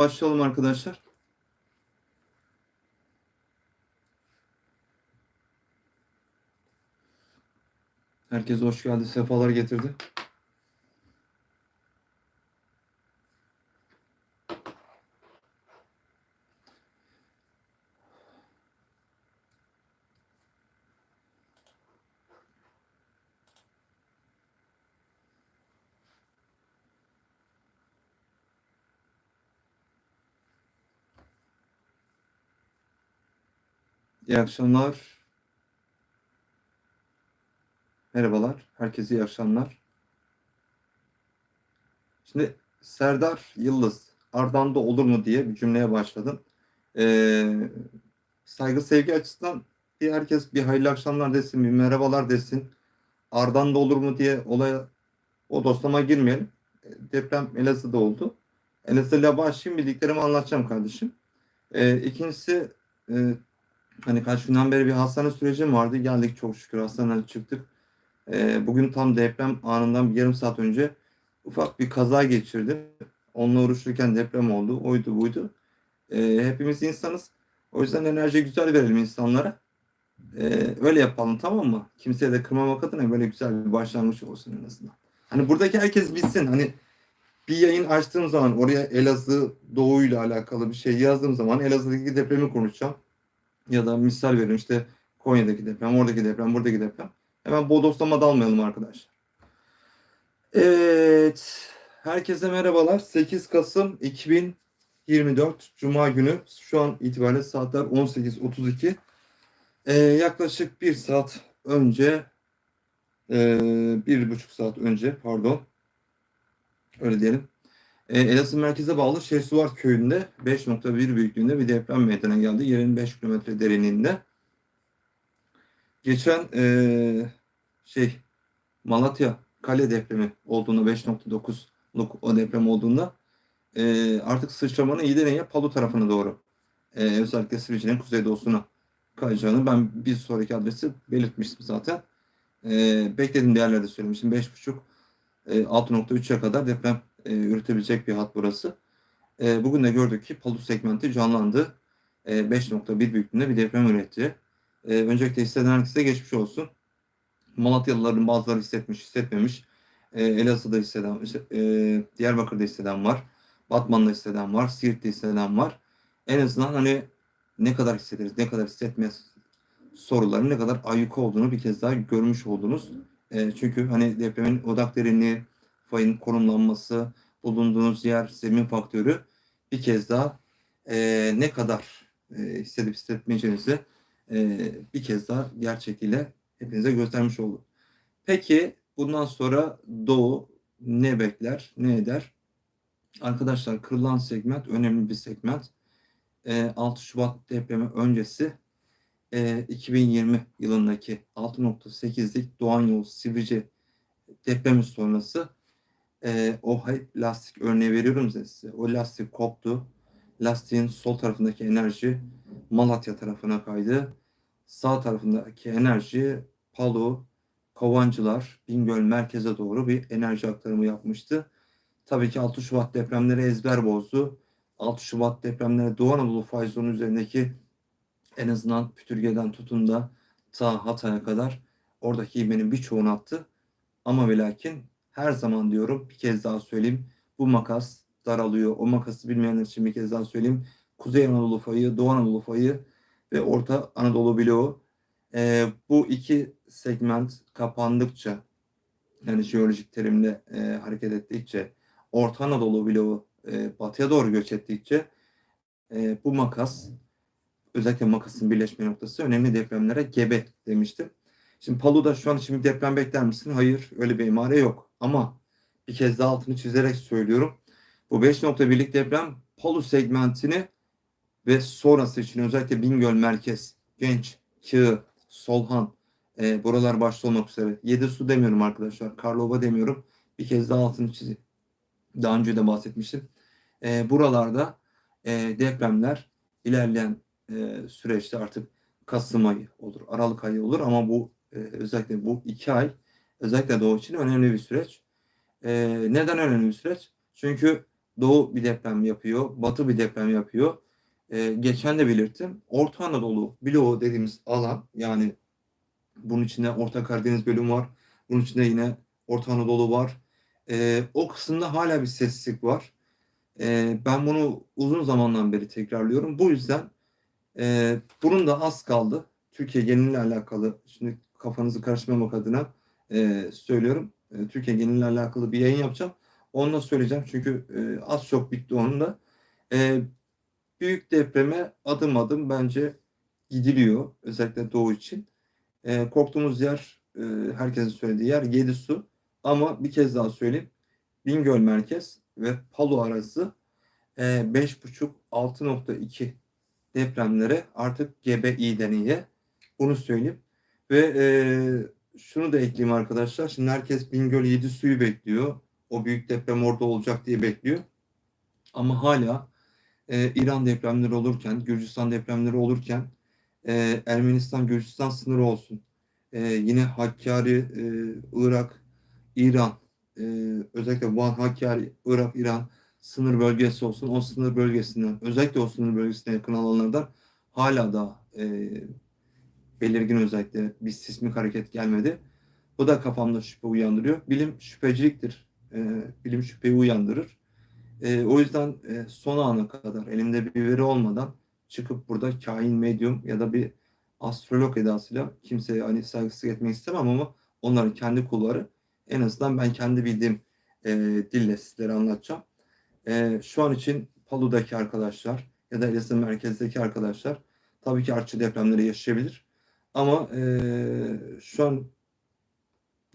Başlayalım arkadaşlar. Herkes hoş geldi, sefalar getirdi. İyi akşamlar. Merhabalar. Herkese iyi akşamlar. Şimdi Serdar Yıldız Ardan'da olur mu diye bir cümleye başladım. Ee, saygı sevgi açısından bir herkes bir hayırlı akşamlar desin, bir merhabalar desin. Ardan'da olur mu diye olaya o dostlama girmeyelim. E, Deprem Elazığ'da oldu. Elazığ'la başlayayım bildiklerimi anlatacağım kardeşim. Ee, ikincisi e, Hani kaç günden beri bir hastane sürecim vardı. Geldik çok şükür hastaneden çıktık. Ee, bugün tam deprem anından bir yarım saat önce ufak bir kaza geçirdim. Onunla uğraşırken deprem oldu. Oydu buydu. Ee, hepimiz insanız. O yüzden enerji güzel verelim insanlara. Ee, öyle yapalım tamam mı? Kimseye de kırmamak adına böyle güzel bir başlangıç olsun en azından. Hani buradaki herkes bilsin. Hani bir yayın açtığım zaman oraya Elazığ doğuyla alakalı bir şey yazdığım zaman Elazığ'daki depremi konuşacağım ya da misal verin işte Konya'daki deprem, oradaki deprem, buradaki deprem. Hemen bodoslama dalmayalım arkadaşlar. Evet. Herkese merhabalar. 8 Kasım 2024 Cuma günü. Şu an itibariyle saatler 18.32. Ee, yaklaşık bir saat önce e, bir buçuk saat önce pardon öyle diyelim. E, Elazığ merkeze bağlı Şehsuvar köyünde 5.1 büyüklüğünde bir deprem meydana geldi. Yerin 5 kilometre derinliğinde. Geçen e, şey Malatya kale depremi olduğunda 5.9'luk o deprem olduğunda e, artık sıçramanın iyiden iyiye Palu tarafına doğru e, özellikle Sivrice'nin kuzeydoğusuna kayacağını ben bir sonraki adresi belirtmiştim zaten. E, beklediğim değerlerde söylemiştim. 5.5 e, 6.3'e kadar deprem e, üretebilecek bir hat burası. E, bugün de gördük ki Palu segmenti canlandı. E, 5.1 büyüklüğünde bir deprem üretti. E, öncelikle hisseden herkese geçmiş olsun. Malatyalıların bazıları hissetmiş, hissetmemiş. E, Elazığ'da hisseden, e, Diyarbakır'da hisseden var. Batman'da hisseden var. Siirt'te hisseden var. En azından hani ne kadar hissederiz, ne kadar hissetmeyiz soruların ne kadar ayyuka olduğunu bir kez daha görmüş oldunuz. E, çünkü hani depremin odak derinliği, fayın konumlanması, bulunduğunuz yer, zemin faktörü bir kez daha e, ne kadar e, hissedip hissetmeyeceğinizi e, bir kez daha gerçeğiyle hepinize göstermiş oldu. Peki bundan sonra Doğu ne bekler, ne eder? Arkadaşlar kırılan segment önemli bir segment. E, 6 Şubat depremi öncesi e, 2020 yılındaki 6.8'lik Doğan Yol Sivrice depremi sonrası e, o lastik örneği veriyorum size. O lastik koptu. Lastiğin sol tarafındaki enerji Malatya tarafına kaydı. Sağ tarafındaki enerji Palu, Kovancılar, Bingöl merkeze doğru bir enerji aktarımı yapmıştı. Tabii ki 6 Şubat depremleri ezber bozdu. 6 Şubat depremleri Doğu Anadolu fay zonu üzerindeki en azından Pütürge'den tutun da ta Hatay'a kadar oradaki ivmenin birçoğunu attı. Ama ve lakin her zaman diyorum bir kez daha söyleyeyim bu makas daralıyor. O makası bilmeyenler için bir kez daha söyleyeyim. Kuzey Anadolu fayı, Doğu Anadolu fayı ve Orta Anadolu bloğu. E, bu iki segment kapandıkça yani jeolojik terimle e, hareket ettikçe Orta Anadolu bloğu e, batıya doğru göç ettikçe e, bu makas özellikle makasın birleşme noktası önemli depremlere gebe demiştim. Şimdi Palu'da şu an bir deprem bekler misin? Hayır öyle bir imare yok. Ama bir kez daha altını çizerek söylüyorum. Bu 5.1'lik deprem Palu segmentini ve sonrası için özellikle Bingöl merkez, Genç, Kığ, Solhan e, buralar başta olmak üzere. Yedi su demiyorum arkadaşlar. Karlova demiyorum. Bir kez daha altını çizeyim. Daha önce de bahsetmiştim. E, buralarda e, depremler ilerleyen e, süreçte artık Kasım ayı olur, Aralık ayı olur ama bu e, özellikle bu iki ay özellikle Doğu için önemli bir süreç. E, neden önemli bir süreç? Çünkü Doğu bir deprem yapıyor. Batı bir deprem yapıyor. Ee, geçen de belirttim. Orta Anadolu bloğu dediğimiz alan yani bunun içinde Orta Karadeniz bölümü var. Bunun içinde yine Orta Anadolu var. Ee, o kısımda hala bir sessizlik var. Ee, ben bunu uzun zamandan beri tekrarlıyorum. Bu yüzden e, bunun da az kaldı. Türkiye geneliyle alakalı. Şimdi kafanızı karıştırmamak adına e, söylüyorum. E, Türkiye geneliyle alakalı bir yayın yapacağım. Onu da söyleyeceğim çünkü e, az çok bitti onun da. E, büyük depreme adım adım bence gidiliyor. Özellikle Doğu için. E, korktuğumuz yer, e, herkesin söylediği yer Yedisu. Ama bir kez daha söyleyeyim. Bingöl merkez ve Palu arası e, 5.5-6.2 depremlere artık gebe iyiden iyiye. Bunu söyleyeyim. Ve e, şunu da ekleyeyim arkadaşlar. Şimdi herkes Bingöl 7 suyu bekliyor. O büyük deprem orada olacak diye bekliyor. Ama hala e, İran depremleri olurken, Gürcistan depremleri olurken e, Ermenistan-Gürcistan sınırı olsun. E, yine Hakkari, e, Irak, İran, e, özellikle Van, Hakkari, Irak, İran sınır bölgesi olsun. O sınır bölgesinden, özellikle o sınır bölgesine yakın alanlardan hala da e, belirgin özellikle bir sismik hareket gelmedi. Bu da kafamda şüphe uyandırıyor. Bilim şüpheciliktir. E, bilim şüpheyi uyandırır. E, o yüzden e, son ana kadar elimde bir veri olmadan çıkıp burada kain medyum ya da bir astrolog edasıyla kimseye hani saygısızlık etmek istemem ama onların kendi kulları en azından ben kendi bildiğim e, dille sizlere anlatacağım. E, şu an için Palu'daki arkadaşlar ya da Elazığ merkezdeki arkadaşlar tabii ki artçı depremleri yaşayabilir. Ama e, şu an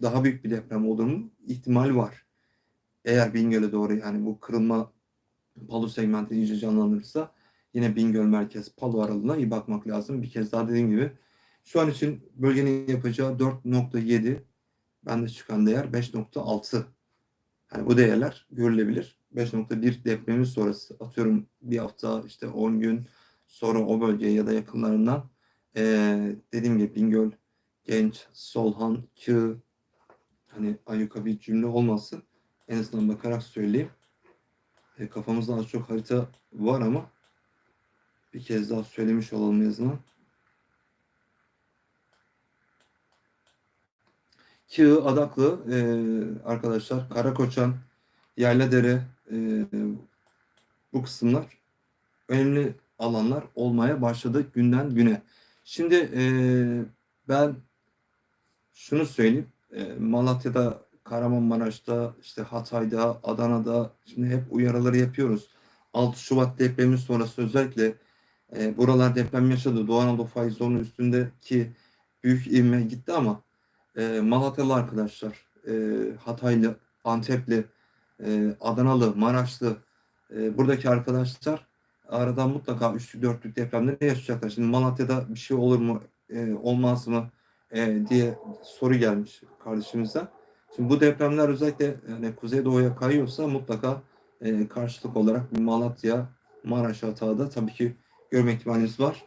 daha büyük bir deprem olur mu? İhtimal var. Eğer Bingöl'e doğru yani bu kırılma Palu segmenti iyice canlanırsa yine Bingöl merkez Palu aralığına iyi bakmak lazım. Bir kez daha dediğim gibi şu an için bölgenin yapacağı 4.7 bende çıkan değer 5.6. Yani bu değerler görülebilir. 5.1 depremin sonrası atıyorum bir hafta işte 10 gün sonra o bölgeye ya da yakınlarından ee, dediğim gibi Bingöl, Genç, Solhan, Kığ hani ayyuka bir cümle olmasın. En azından bakarak söyleyeyim. E, kafamızda az çok harita var ama bir kez daha söylemiş olalım en azından. Kığ, Adaklı e, arkadaşlar, Karakoçan, Yayladere e, bu kısımlar önemli alanlar olmaya başladı günden güne. Şimdi e, ben şunu söyleyeyim. E, Malatya'da, Kahramanmaraş'ta, işte Hatay'da, Adana'da şimdi hep uyarıları yapıyoruz. 6 Şubat depremi sonrası özellikle e, buralar deprem yaşadı. Doğu Anadolu faiz zonu üstündeki büyük ivme gitti ama e, Malatyalı arkadaşlar, e, Hataylı, Antepli, e, Adanalı, Maraşlı e, buradaki arkadaşlar aradan mutlaka üçlü dörtlük depremleri yaşayacaklar. Şimdi Malatya'da bir şey olur mu, e, olmaz mı e, diye soru gelmiş kardeşimizden. Şimdi bu depremler özellikle yani kuzeydoğuya kayıyorsa mutlaka e, karşılık olarak Malatya, Maraş hatada tabii ki görme ihtimalimiz var.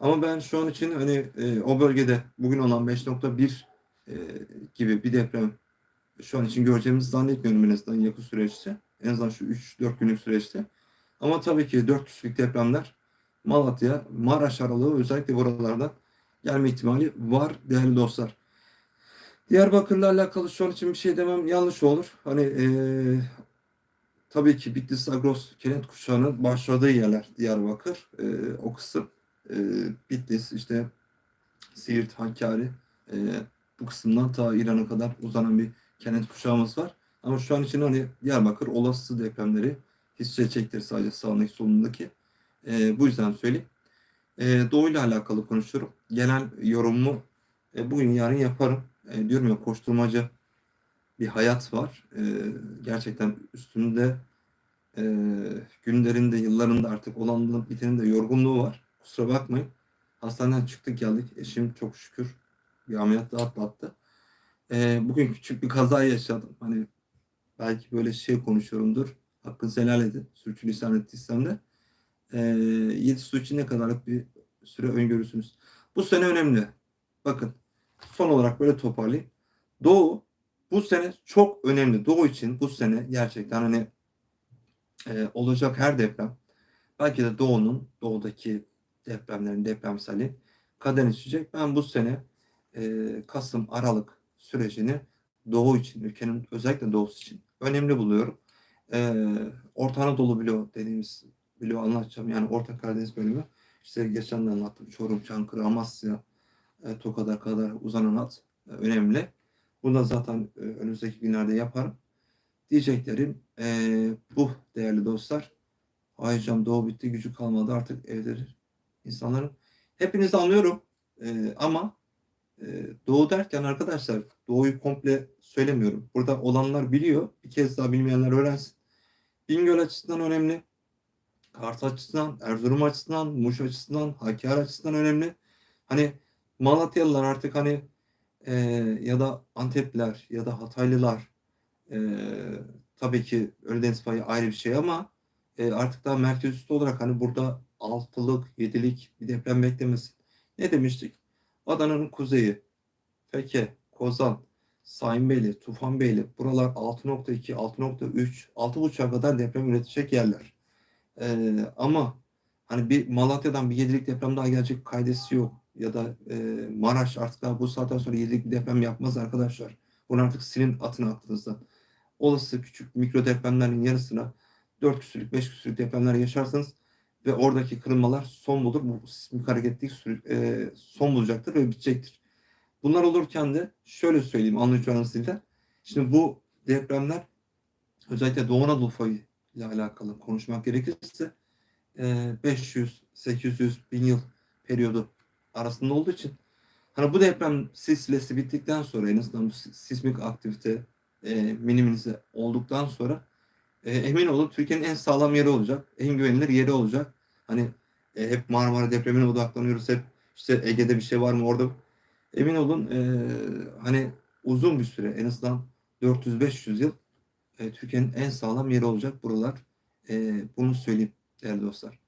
Ama ben şu an için hani e, o bölgede bugün olan 5.1 e, gibi bir deprem şu an için göreceğimizi zannetmiyorum en azından yakın süreçte. En azından şu 3-4 günlük süreçte. Ama tabii ki 400'lük depremler Malatya, Maraş aralığı özellikle buralardan gelme ihtimali var değerli dostlar. Diyarbakır'la alakalı şu an için bir şey demem yanlış olur. Hani ee, tabii ki Bitlis Agros Kenet kuşağının başladığı yerler Diyarbakır. E, o kısım e, Bitlis işte Siirt, Hakkari e, bu kısımdan ta İran'a kadar uzanan bir kenet kuşağımız var. Ama şu an için hani Diyarbakır olası depremleri hissedecektir sadece sağındaki solundaki. E, bu yüzden söyleyeyim. E, Doğu ile alakalı konuşuyorum. Genel yorumumu e, bugün yarın yaparım. E, diyorum ya koşturmaca bir hayat var. E, gerçekten üstünde e, günlerinde, yıllarında artık olanın bitenin de yorgunluğu var. Kusura bakmayın. Hastaneden çıktık geldik. Eşim çok şükür bir ameliyat daha atlattı. E, bugün küçük bir kaza yaşadım. Hani belki böyle şey konuşuyorumdur. Hakkınızı helal edin. Sürçülisan ettiysem de. E, 7 su için ne kadarlık bir süre öngörüsünüz? Bu sene önemli. Bakın son olarak böyle toparlayayım. Doğu bu sene çok önemli. Doğu için bu sene gerçekten hani e, olacak her deprem belki de doğunun, doğudaki depremlerin depremseli kader içecek. Ben bu sene e, Kasım, Aralık sürecini doğu için, ülkenin özellikle doğusu için önemli buluyorum. E, Orta Anadolu bloğu dediğimiz bloğu anlatacağım. Yani Orta Karadeniz bölümü. İşte geçen de anlattım. Çorum, Çankırı, Amasya, e, Tokat'a kadar uzanan hat e, önemli. Bunu da zaten e, önümüzdeki günlerde yaparım. Diyeceklerim e, bu değerli dostlar. Aycan doğu bitti gücü kalmadı artık evleri insanların. Hepinizi anlıyorum e, ama e, doğu derken arkadaşlar doğuyu komple söylemiyorum. Burada olanlar biliyor. Bir kez daha bilmeyenler öğrensin. Bingöl açısından önemli. Kars açısından, Erzurum açısından, Muş açısından, Hakkari açısından önemli. Hani Malatyalılar artık hani e, ya da Antepliler ya da Hataylılar e, tabii ki Ölüdeniz payı ayrı bir şey ama e, artık daha merkez üstü olarak hani burada altılık, yedilik bir deprem beklemesin. Ne demiştik? Adana'nın kuzeyi, Feke, Kozan, Sayınbeyli, Tufanbeyli buralar 6.2, 6.3, 6.5'a kadar deprem üretecek yerler. Ee, ama hani bir Malatya'dan bir yedilik deprem daha gelecek kaydesi yok. Ya da e, Maraş artık daha bu saatten sonra yedilik bir deprem yapmaz arkadaşlar. Bunu artık silin atın aklınızdan. Olası küçük mikro depremlerin yarısına 4 küsürlük 5 küsürlük depremler yaşarsanız ve oradaki kırılmalar son bulur. Bu sismik hareketlilik sürü, e, son bulacaktır ve bitecektir. Bunlar olurken de şöyle söyleyeyim anlayacağınız dilde. Şimdi bu depremler özellikle Doğu Anadolu fayı ile alakalı konuşmak gerekirse e, 500, 800, 1000 yıl periyodu arasında olduğu için hani bu deprem silsilesi bittikten sonra en azından bu sismik aktivite e, minimize olduktan sonra e, emin olun Türkiye'nin en sağlam yeri olacak. En güvenilir yeri olacak. Hani e, hep Marmara depremine odaklanıyoruz. Hep işte Ege'de bir şey var mı orada. Emin olun e, hani uzun bir süre en azından 400-500 yıl e, Türkiye'nin en sağlam yeri olacak buralar. E, bunu söyleyeyim değerli dostlar.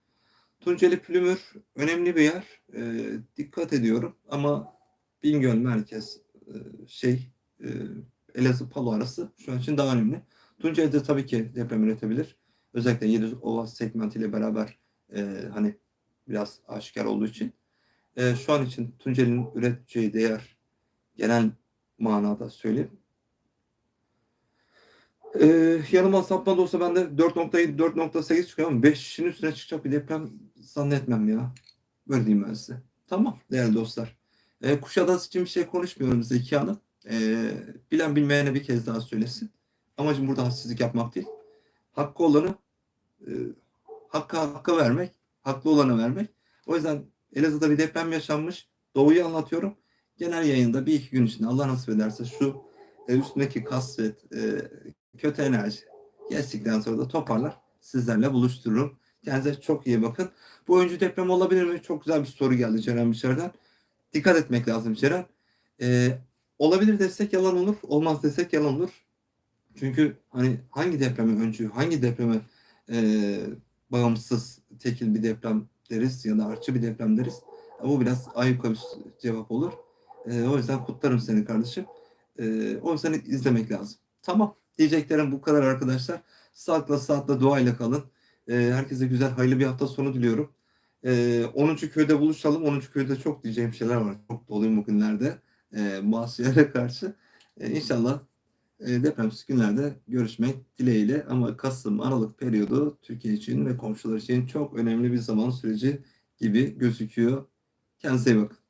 Tunceli Pülümür önemli bir yer. E, dikkat ediyorum ama Bingöl merkez e, şey e, Elazığ Palo arası şu an için daha önemli. Tunceli'de tabii ki deprem üretebilir. Özellikle Yedi Ova segmentiyle beraber e, hani biraz aşikar olduğu için. E, şu an için Tunceli'nin üreteceği değer genel manada söyleyeyim. E, yanıma sapma da olsa ben de 4.7 4.8 çıkıyor ama 5'in üstüne çıkacak bir deprem zannetmem ya. Böyle diyeyim ben size. Tamam değerli dostlar. E, Kuşadası için bir şey konuşmuyorum Zeki Hanım. E, bilen bilmeyene bir kez daha söylesin. Amacım burada haksızlık yapmak değil. Hakkı olanı e, hakkı hakka vermek, haklı olanı vermek. O yüzden Elazığ'da bir deprem yaşanmış. Doğuyu anlatıyorum. Genel yayında bir iki gün içinde Allah nasip ederse şu e, üstündeki kasvet, e, kötü enerji geçtikten sonra da toparlar. Sizlerle buluştururum. Kendinize çok iyi bakın. Bu oyuncu deprem olabilir mi? Çok güzel bir soru geldi Ceren Biçer'den. Dikkat etmek lazım Ceren. E, olabilir desek yalan olur. Olmaz desek yalan olur. Çünkü hani hangi depremi öncü, hangi depremi e, bağımsız tekil bir deprem deriz ya da artçı bir deprem deriz. Bu biraz ayıp bir cevap olur. E, o yüzden kutlarım seni kardeşim. E, o yüzden izlemek lazım. Tamam. Diyeceklerim bu kadar arkadaşlar. Sağlıkla saatle duayla kalın. E, herkese güzel hayırlı bir hafta sonu diliyorum. E, 10. köyde buluşalım. 10. köyde çok diyeceğim şeyler var. Çok doluyum bugünlerde. E, Masiyer'e karşı. E, inşallah e, depremsiz günlerde görüşmek dileğiyle ama Kasım Aralık periyodu Türkiye için ve komşular için çok önemli bir zaman süreci gibi gözüküyor. Kendinize iyi bakın.